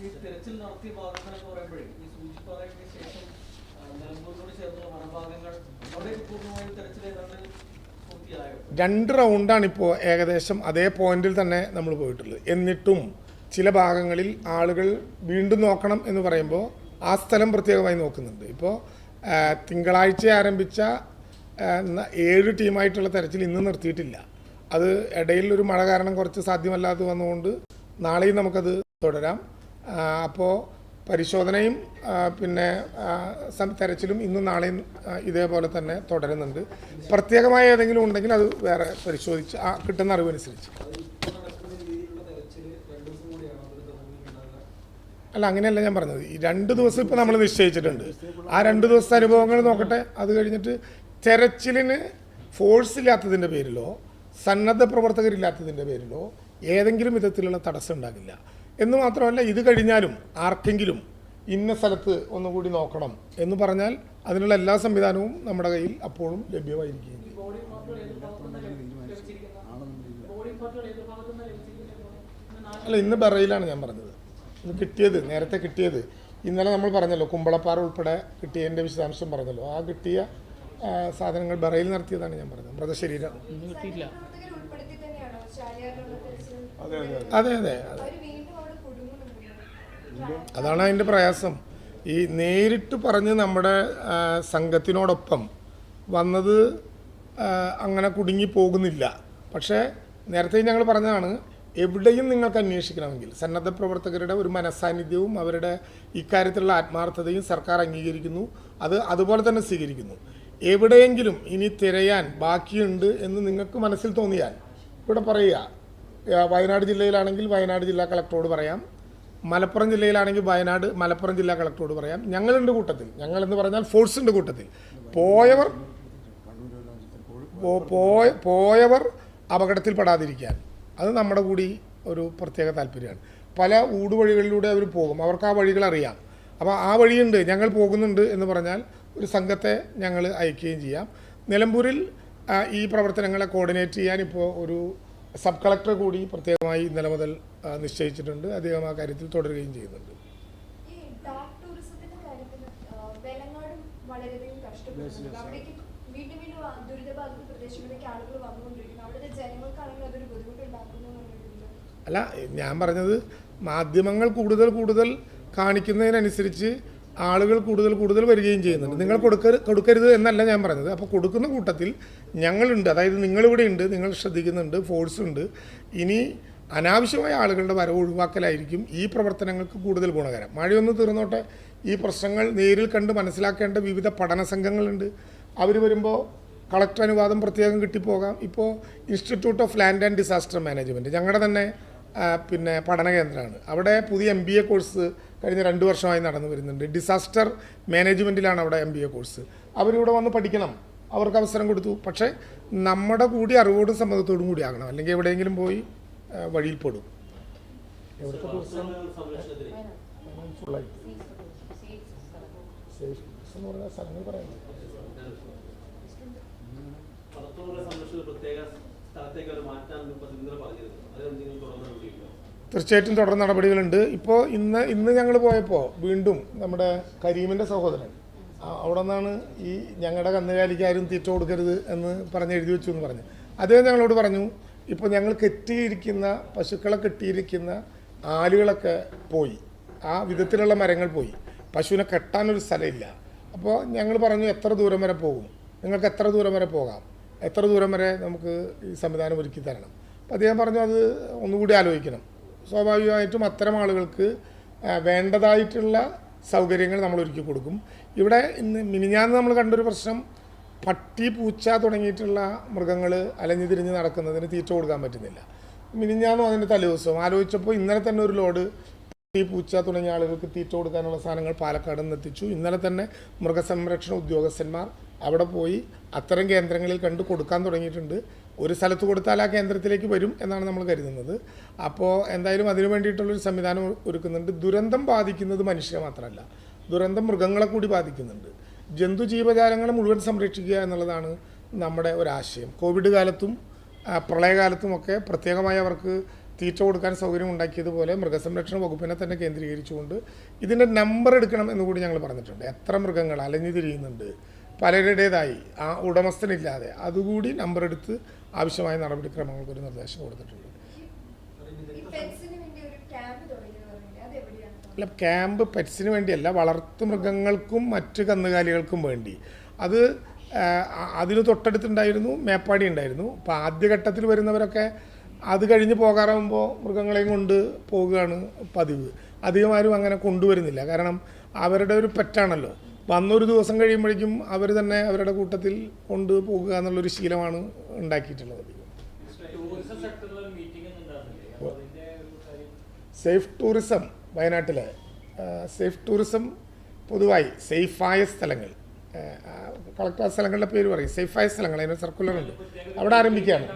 ഈ തിരച്ചിൽ നടത്തിയ ഭാഗങ്ങൾ എന്ന് പറയുമ്പോഴേ ഈ സൂചിപ്പാറയ്ക്ക് ശേഷം നിലമ്പൂരിനോട് ചേർന്നുള്ള വനഭാഗങ്ങൾ അവിടെ പൂർണമായും തിരച്ചിൽ ഏതാണ്ട് രണ്ട് റൗണ്ടാണ് ഇപ്പോൾ ഏകദേശം അതേ പോയിന്റിൽ തന്നെ നമ്മൾ പോയിട്ടുള്ളത്. എന്നിട്ടും ചില ഭാഗങ്ങളിൽ ആളുകൾ വീണ്ടും നോക്കണം എന്ന് പറയുമ്പോൾ ആ സ്ഥലം പ്രത്യേകമായി നോക്കുന്നുണ്ട്. ഇപ്പോൾ തിങ്കളാഴ്ച ആരംഭിച്ച ഏഴ് ടീമായിട്ടുള്ള തെരച്ചിൽ ഇന്ന് നിർത്തിയിട്ടില്ല. അത് ഇടയിൽ ഒരു മഴ കാരണം കുറച്ച് സാധ്യമല്ലാതെ വന്നുകൊണ്ട് നാളെയും നമുക്കത് തുടരാം. അപ്പോൾ പരിശോധനയും പിന്നെ തെരച്ചിലും ഇന്നും നാളെയും ഇതേപോലെ തന്നെ തുടരുന്നുണ്ട്. പ്രത്യേകമായ ഏതെങ്കിലും ഉണ്ടെങ്കിൽ അത് വേറെ പരിശോധിച്ച് ആ കിട്ടുന്ന അറിവനുസരിച്ച്. അല്ല അങ്ങനെയല്ല ഞാൻ പറഞ്ഞത്. ഈ രണ്ട് ദിവസം ഇപ്പോൾ നമ്മൾ നിശ്ചയിച്ചിട്ടുണ്ട്. ആ രണ്ട് ദിവസത്തെ അനുഭവങ്ങൾ നോക്കട്ടെ. അത് കഴിഞ്ഞിട്ട് തെരച്ചിലിന് ഫോഴ്സ് ഇല്ലാത്തതിന്റെ പേരിലോ സന്നദ്ധ പ്രവർത്തകരില്ലാത്തതിന്റെ പേരിലോ ഏതെങ്കിലും വിധത്തിലുള്ള തടസ്സം ഉണ്ടാകില്ല. എന്ന് മാത്രമല്ല ഇത് കഴിഞ്ഞാലും ആർക്കെങ്കിലും ഇന്ന സ്ഥലത്ത് ഒന്നുകൂടി നോക്കണം എന്ന് പറഞ്ഞാൽ അതിനുള്ള എല്ലാ സംവിധാനവും നമ്മുടെ കയ്യിൽ അപ്പോഴും നാല് അല്ല ഇന്ന് ബറയിലാണ് ഞാൻ പറഞ്ഞത്. ഇന്ന് കിട്ടിയത് നേരത്തെ കിട്ടിയത്. ഇന്നലെ നമ്മൾ പറഞ്ഞല്ലോ കുമ്പളപ്പാറ ഉൾപ്പെടെ കിട്ടിയതിന്റെ വിശദാംശം പറഞ്ഞല്ലോ. ആ കിട്ടിയ സാധനങ്ങൾ ബറയിൽ നടത്തിയതാണ് ഞാൻ പറഞ്ഞത്. മൃതശരീരം. അതെ അതെ അതെ. അതെ അവർ വീണ്ടും അവിടെ കുടുങ്ങുന്നുണ്ട് അതാണ് അതിന്റെ പ്രയാസം. ഈ നേരിട്ട് പറഞ്ഞ് നമ്മുടെ സംഘത്തിനോടൊപ്പം വന്നത് അങ്ങനെ കുടുങ്ങി പോകുന്നില്ല. പക്ഷേ നേരത്തെ ഞങ്ങൾ പറഞ്ഞതാണ് എവിടെയും നിങ്ങൾക്ക് അന്വേഷിക്കണമെങ്കിൽ. സന്നദ്ധ പ്രവർത്തകരുടെ ഒരു മനസ്സാന്നിധ്യവും അവരുടെ ഇക്കാര്യത്തിലുള്ള ആത്മാർത്ഥതയും സർക്കാർ അംഗീകരിക്കുന്നു. അത് അതുപോലെ തന്നെ സ്വീകരിക്കുന്നു. എവിടെയെങ്കിലും ഇനി തിരയാൻ ബാക്കിയുണ്ട് എന്ന് നിങ്ങൾക്ക് മനസ്സിൽ തോന്നിയാൽ ഇവിടെ പറയുക. വയനാട് ജില്ലയിലാണെങ്കിൽ വയനാട് ജില്ലാ കളക്ടറോട് പറയാം. മലപ്പുറം ജില്ലയിലാണെങ്കിൽ വയനാട് മലപ്പുറം ജില്ലാ കളക്ടറോട് പറയാം. ഞങ്ങളുടെ കൂട്ടത്തിൽ. ഞങ്ങൾ എന്ന് പറഞ്ഞാൽ ഫോഴ്സിന്റെ കൂട്ടത്തിൽ. പോയവർ പോയവർ അപകടത്തിൽപ്പെടാതിരിക്കാൻ. അത് നമ്മുടെ കൂടി ഒരു പ്രത്യേക താല്പര്യമാണ്. പല ഊടുവഴികളിലൂടെ അവർ പോകും. അവർക്ക് ആ വഴികൾ അറിയാം. അപ്പോൾ ആ വഴിയുണ്ട്. ഞങ്ങൾ പോകുന്നുണ്ട് എന്ന് പറഞ്ഞാൽ ഒരു സംഘത്തെ ഞങ്ങൾ അയക്കുകയും ചെയ്യാം. നിലമ്പൂരിൽ ഈ പ്രവർത്തനങ്ങളെ കോർഡിനേറ്റ് ചെയ്യാൻ ഇപ്പോൾ ഒരു സബ് കളക്ടർ കൂടി പ്രത്യേകമായി ഇന്നലെ മുതൽ നിശ്ചയിച്ചിട്ടുണ്ട്. അദ്ദേഹം ആ കാര്യത്തിൽ തുടരുകയും ചെയ്യുന്നുണ്ട്. അല്ല ഞാൻ പറഞ്ഞത് മാധ്യമങ്ങൾ കൂടുതൽ കൂടുതൽ കാണിക്കുന്നതിനനുസരിച്ച് ആളുകൾ കൂടുതൽ കൂടുതൽ വരികയും ചെയ്യുന്നുണ്ട്. നിങ്ങൾ കൊടുക്ക കൊടുക്കരുത് എന്നല്ല ഞാൻ പറഞ്ഞത് അപ്പോൾ കൊടുക്കുന്ന കൂട്ടത്തിൽ ഞങ്ങളുണ്ട്. അതായത് നിങ്ങളിവിടെ ഉണ്ട് നിങ്ങൾ ശ്രദ്ധിക്കുന്നുണ്ട് ഫോഴ്സ് ഉണ്ട്. ഇനി അനാവശ്യമായ ആളുകളുടെ വരവ് ഒഴിവാക്കലായിരിക്കും ഈ പ്രവർത്തനങ്ങൾക്ക് കൂടുതൽ ഗുണകരം. മഴയൊന്ന് തീർന്നോട്ടെ. ഈ പ്രശ്നങ്ങൾ നേരിൽ കണ്ട് മനസ്സിലാക്കേണ്ട വിവിധ പഠന സംഘങ്ങളുണ്ട്. അവർ വരുമ്പോൾ കളക്ടർ അനുവാദം പ്രത്യേകം കിട്ടിപ്പോകാം. ഇപ്പോൾ institute of land and disaster management ഞങ്ങളുടെ തന്നെ പിന്നെ പഠന കേന്ദ്രമാണ്. അവിടെ പുതിയ എം കോഴ്സ് കഴിഞ്ഞ രണ്ട് വർഷമായി നടന്നു വരുന്നുണ്ട്. ഡിസാസ്റ്റർ മാനേജ്മെന്റിലാണ് അവിടെ എം ബി എ കോഴ്സ് അവരിവിടെ വന്ന് പഠിക്കണം. അവർക്ക് അവസരം കൊടുത്തു. പക്ഷേ നമ്മുടെ കൂടി അറിവോടും സമ്മതത്തോടും കൂടി ആകണം. അല്ലെങ്കിൽ എവിടെയെങ്കിലും പോയി വഴിയിൽ പെടും. എവിടുത്തെ എന്ന് പറഞ്ഞ സ്ഥലങ്ങൾ പറയുന്നത്. പ്രത്യേക സ്ഥലത്തേക്ക് അവർ മാറ്റാൻ ഇപ്പൊ ഇന്നലെ പറഞ്ഞിരുന്നു. അത് തീർച്ചയായിട്ടും തുടർ നടപടികളുണ്ട്. ഇപ്പോൾ ഇന്ന് ഇന്ന് ഞങ്ങൾ പോയപ്പോൾ വീണ്ടും നമ്മുടെ കരീമിന്റെ സഹോദരൻ അവിടെ നിന്നാണ് ഈ ഞങ്ങളുടെ കന്നുകാലിക്ക് ആരും തീറ്റ കൊടുക്കരുത് എന്ന് പറഞ്ഞ് എഴുതി വെച്ചു എന്ന് പറഞ്ഞു. അദ്ദേഹം ഞങ്ങളോട് പറഞ്ഞു ഇപ്പോൾ ഞങ്ങൾ കെട്ടിയിരിക്കുന്ന പശുക്കളെ കെട്ടിയിരിക്കുന്ന ആലുകളൊക്കെ പോയി. ആ വിധത്തിലുള്ള മരങ്ങൾ പോയി. പശുവിനെ കെട്ടാനൊരു സ്ഥലമില്ല. അപ്പോൾ ഞങ്ങൾ പറഞ്ഞു എത്ര ദൂരം വരെ പോകും? നിങ്ങൾക്ക് എത്ര ദൂരം വരെ പോകാം? എത്ര ദൂരം വരെ നമുക്ക് ഈ സംവിധാനം ഒരുക്കി തരണം? അപ്പോൾ അദ്ദേഹം പറഞ്ഞു അത് ഒന്നുകൂടി ആലോചിക്കണം. സ്വാഭാവികമായിട്ടും അത്തരം ആളുകൾക്ക് വേണ്ടതായിട്ടുള്ള സൗകര്യങ്ങൾ നമ്മൾ ഒരുക്കി കൊടുക്കും. ഇവിടെ ഇന്ന് മിനിഞ്ഞാന്ന് നമ്മൾ കണ്ടൊരു പ്രശ്നം പട്ടി പൂച്ച തുടങ്ങിയിട്ടുള്ള മൃഗങ്ങൾ അലഞ്ഞു തിരിഞ്ഞ് നടക്കുന്നതിന് തീറ്റ കൊടുക്കാൻ പറ്റുന്നില്ല. മിനിഞ്ഞാന്നും അതിന്റെ തലേദിവസവും. ആലോചിച്ചപ്പോൾ ഇന്നലെ തന്നെ ഒരു ലോഡ് പട്ടി പൂച്ച തുടങ്ങിയ ആളുകൾക്ക് തീറ്റ കൊടുക്കാനുള്ള സാധനങ്ങൾ പാലക്കാട് നിന്ന് എത്തിച്ചു. ഇന്നലെ തന്നെ മൃഗസംരക്ഷണ ഉദ്യോഗസ്ഥന്മാർ അവിടെ പോയി അത്തരം കേന്ദ്രങ്ങളിൽ കണ്ട് കൊടുക്കാൻ തുടങ്ങിയിട്ടുണ്ട്. ഒരു സ്ഥലത്ത് കൊടുത്താൽ ആ കേന്ദ്രത്തിലേക്ക് വരും എന്നാണ് നമ്മൾ കരുതുന്നത്. അപ്പോൾ എന്തായാലും അതിനു വേണ്ടിയിട്ടുള്ളൊരു സംവിധാനം ഒരുക്കുന്നുണ്ട്. ദുരന്തം ബാധിക്കുന്നത് മനുഷ്യരെ മാത്രമല്ല ദുരന്തം മൃഗങ്ങളെ കൂടി ബാധിക്കുന്നുണ്ട്. ജന്തു ജീവജാലങ്ങളെ മുഴുവൻ സംരക്ഷിക്കുക എന്നുള്ളതാണ് നമ്മുടെ ഒരാശയം കോവിഡ് കാലത്തും പ്രളയകാലത്തും ഒക്കെ പ്രത്യേകമായി അവർക്ക് തീറ്റ കൊടുക്കാൻ സൗകര്യം ഉണ്ടാക്കിയതുപോലെ മൃഗസംരക്ഷണ വകുപ്പിനെ തന്നെ കേന്ദ്രീകരിച്ചുകൊണ്ട് ഇതിന്റെ നമ്പർ എടുക്കണം എന്ന് കൂടി ഞങ്ങൾ പറഞ്ഞിട്ടുണ്ട്. എത്ര മൃഗങ്ങൾ അലഞ്ഞു തിരിയുന്നുണ്ട് പലരുടേതായി. ആ ഉടമസ്ഥനില്ലാതെ. അതുകൂടി നമ്പർ എടുത്ത് ആവശ്യമായ നടപടിക്രമങ്ങൾക്ക് ഒരു നിർദ്ദേശം കൊടുത്തിട്ടുണ്ട്. അല്ല ക്യാമ്പ് പെറ്റ്സിന് വേണ്ടിയല്ല വളർത്തു മൃഗങ്ങൾക്കും മറ്റ് കന്നുകാലികൾക്കും വേണ്ടി. അത് അതിന് തൊട്ടടുത്തുണ്ടായിരുന്നു മേപ്പാടി ഉണ്ടായിരുന്നു. അപ്പോൾ ആദ്യഘട്ടത്തിൽ വരുന്നവരൊക്കെ അത് കഴിഞ്ഞ് പോകാറാകുമ്പോൾ മൃഗങ്ങളെയും കൊണ്ട് പോവുകയാണ് പതിവ്. അധികമാരും അങ്ങനെ കൊണ്ടുവരുന്നില്ല. കാരണം അവരുടെ ഒരു പെറ്റാണല്ലോ വന്നൊരു ദിവസം കഴിയുമ്പോഴേക്കും അവർ തന്നെ അവരുടെ കൂട്ടത്തിൽ കൊണ്ട് പോകുക എന്നുള്ളൊരു ശീലമാണ് ഉണ്ടാക്കിയിട്ടുള്ളത്. സേഫ് ടൂറിസം വയനാട്ടിലെ സേഫ് ടൂറിസം പൊതുവായി സേഫായ സ്ഥലങ്ങൾ. കളക്ടർ സ്ഥലങ്ങളുടെ പേര് പറയും. സേഫായ സ്ഥലങ്ങൾ അതിന് സർക്കുലർ ഉണ്ട്. അവിടെ ആരംഭിക്കുകയാണ്.